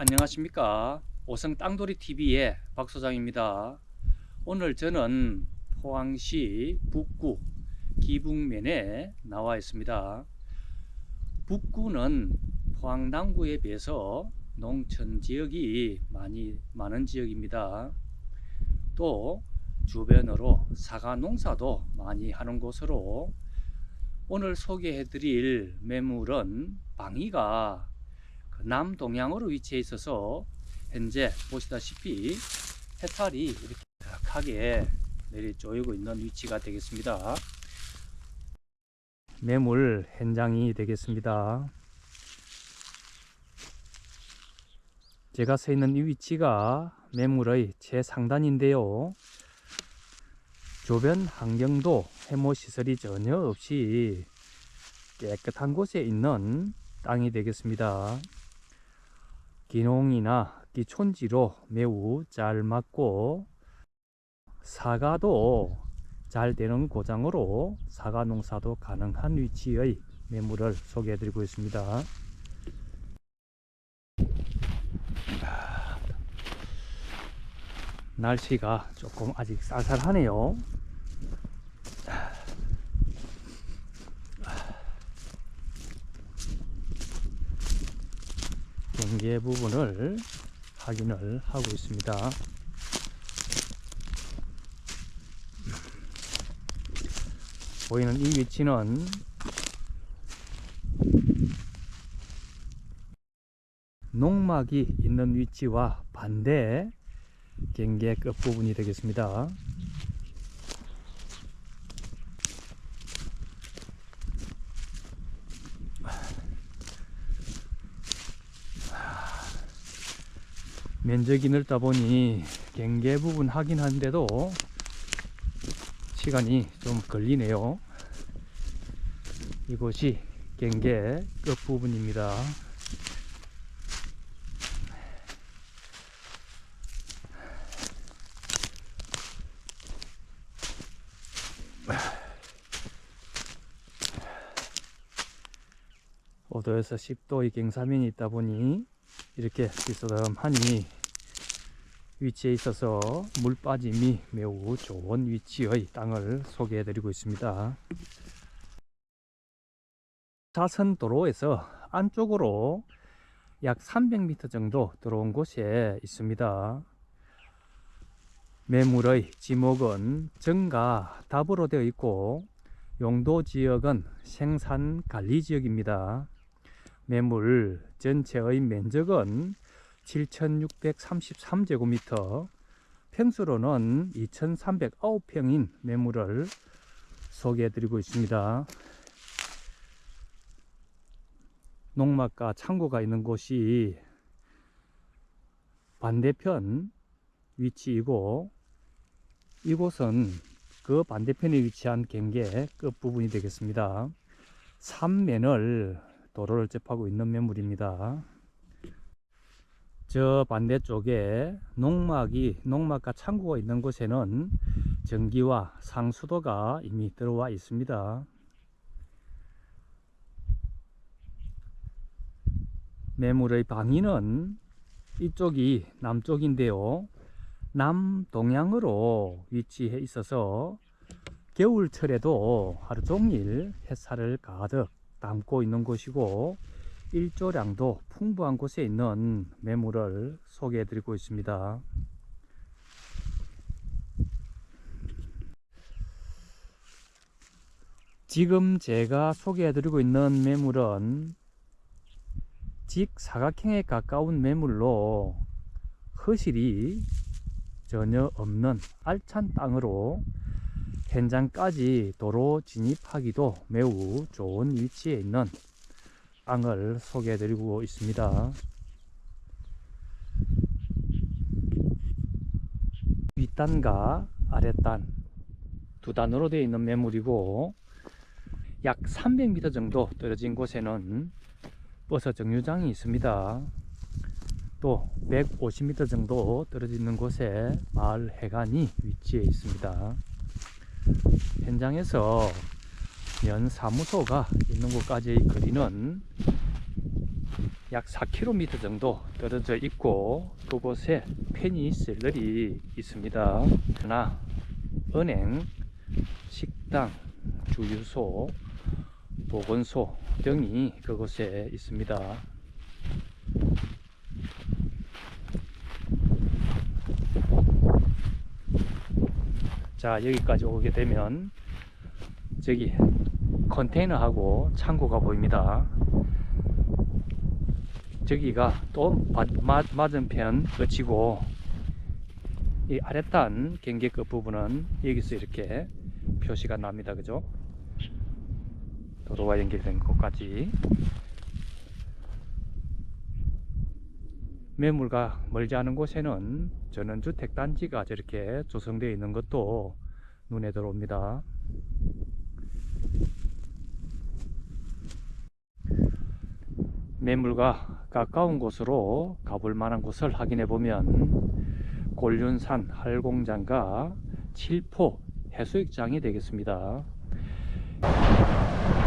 안녕하십니까 오성 땅돌이 TV의 박 소장입니다. 오늘 저는 포항시 북구 기북면에 나와 있습니다. 북구는 포항 남구에 비해서 농촌 지역이 많이 많은 지역입니다. 또 주변으로 사과 농사도 많이 하는 곳으로 오늘 소개해 드릴 매물은 방위가 그 남동향으로 위치해 있어서 현재 보시다시피 해탈이 이렇게 탁하게 내리 쪼이고 있는 위치가 되겠습니다. 매물 현장이 되겠습니다. 제가 서 있는 이 위치가 매물의 최상단인데요. 주변 환경도 해모 시설이 전혀 없이 깨끗한 곳에 있는 땅이 되겠습니다. 기농이나 기촌지로 매우 잘 맞고 사과도 잘 되는 고장으로 사과 농사도 가능한 위치의 매물을 소개해 드리고 있습니다. 날씨가 조금 아직 쌀쌀하네요. 경계 부분을 확인을 하고 있습니다. 보이는 이 위치는 농막이 있는 위치와 반대 경계 끝부분이 되겠습니다. 면적이 넓다 보니 경계 부분 확인하는데도 시간이 좀 걸리네요. 이곳이 경계 끝부분입니다. 오도에서 10도의 경사면이 있다 보니 이렇게 비스듬하니 위치에 있어서 물 빠짐이 매우 좋은 위치의 땅을 소개해 드리고 있습니다. 사선 도로에서 안쪽으로 약 300m 정도 들어온 곳에 있습니다. 매물의 지목은 정가 답으로 되어 있고 용도 지역은 생산 관리 지역입니다. 매물 전체의 면적은 7,633제곱미터, 평수로는 2,309평인 매물을 소개해 드리고 있습니다. 농막과 창고가 있는 곳이 반대편 위치이고 이곳은 그 반대편에 위치한 경계 끝부분이 되겠습니다. 삼면을 도로를 접하고 있는 매물입니다. 저 반대쪽에 농막이 농막과 창고가 있는 곳에는 전기와 상수도가 이미 들어와 있습니다. 매물의 방위는 이쪽이 남쪽인데요. 남동향으로 위치해 있어서 겨울철에도 하루 종일 햇살을 가득 담고 있는 곳이고 일조량도 풍부한 곳에 있는 매물을 소개해 드리고 있습니다. 지금 제가 소개해 드리고 있는 매물은 직사각형에 가까운 매물로 허실이 전혀 없는 알찬 땅으로 현장까지 도로 진입하기도 매우 좋은 위치에 있는 땅을 소개해 드리고 있습니다. 윗단과 아랫단 두 단으로 되어 있는 매물이고 약 300m 정도 떨어진 곳에는 버섯 정류장이 있습니다. 또 150m 정도 떨어져 있는 곳에 마을 해관이 위치해 있습니다. 현장에서 면 사무소가 있는 곳까지의 거리는 약 4km 정도 떨어져 있고 그곳에 페니셀러리 있습니다. 하나 은행, 식당, 주유소, 보건소 등이 그곳에 있습니다. 자 여기까지 오게 되면 저기 컨테이너하고 창고가 보입니다. 저기가 또 맞은편 끝이고 이 아랫단 경계 끝 부분은 여기서 이렇게 표시가 납니다. 그죠? 도로와 연결된 곳까지 매물과 멀지 않은 곳에는 전원주택 단지가 저렇게 조성되어 있는 것도 눈에 들어옵니다. 매물과 가까운 곳으로 가볼 만한 곳을 확인해 보면 골륜산 할공장과 칠포 해수욕장이 되겠습니다.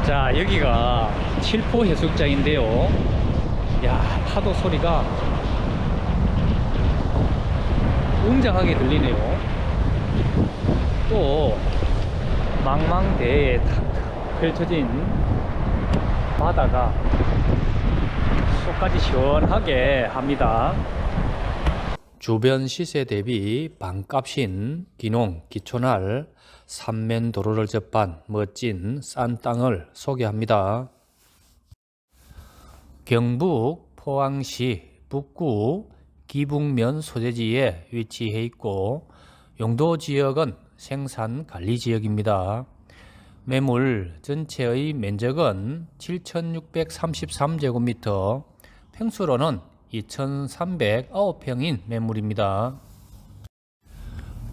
자, 여기가 칠포 해수욕장인데요. 야, 파도 소리가 웅장하게 들리네요. 또 망망대해에 탁 펼쳐진 바다가 속까지 시원하게 합니다. 주변 시세 대비 반값인 기농, 기촌할, 삼면 도로를 접한 멋진 싼 땅을 소개합니다. 경북 포항시 북구 기북면 소재지에 위치해 있고 용도 지역은 생산 관리 지역입니다. 매물 전체의 면적은 7,633제곱미터, 평수로는 2,309평인 매물입니다.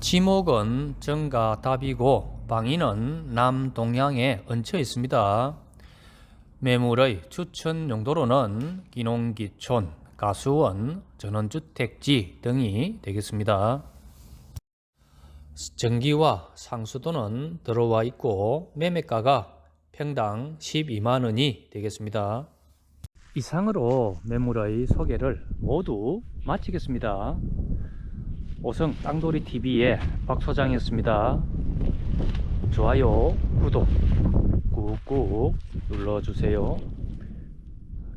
지목은 정가 답이고 방위는 남동향에 얹혀 있습니다. 매물의 추천 용도로는 기농기촌, 가수원, 전원주택지 등이 되겠습니다. 전기와 상수도는 들어와 있고 매매가가 평당 12만 원이 되겠습니다. 이상으로 매물의 소개를 모두 마치겠습니다. 오성 땅돌이 TV의 박 소장이었습니다. 좋아요, 구독 꾹꾹 눌러주세요.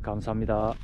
감사합니다.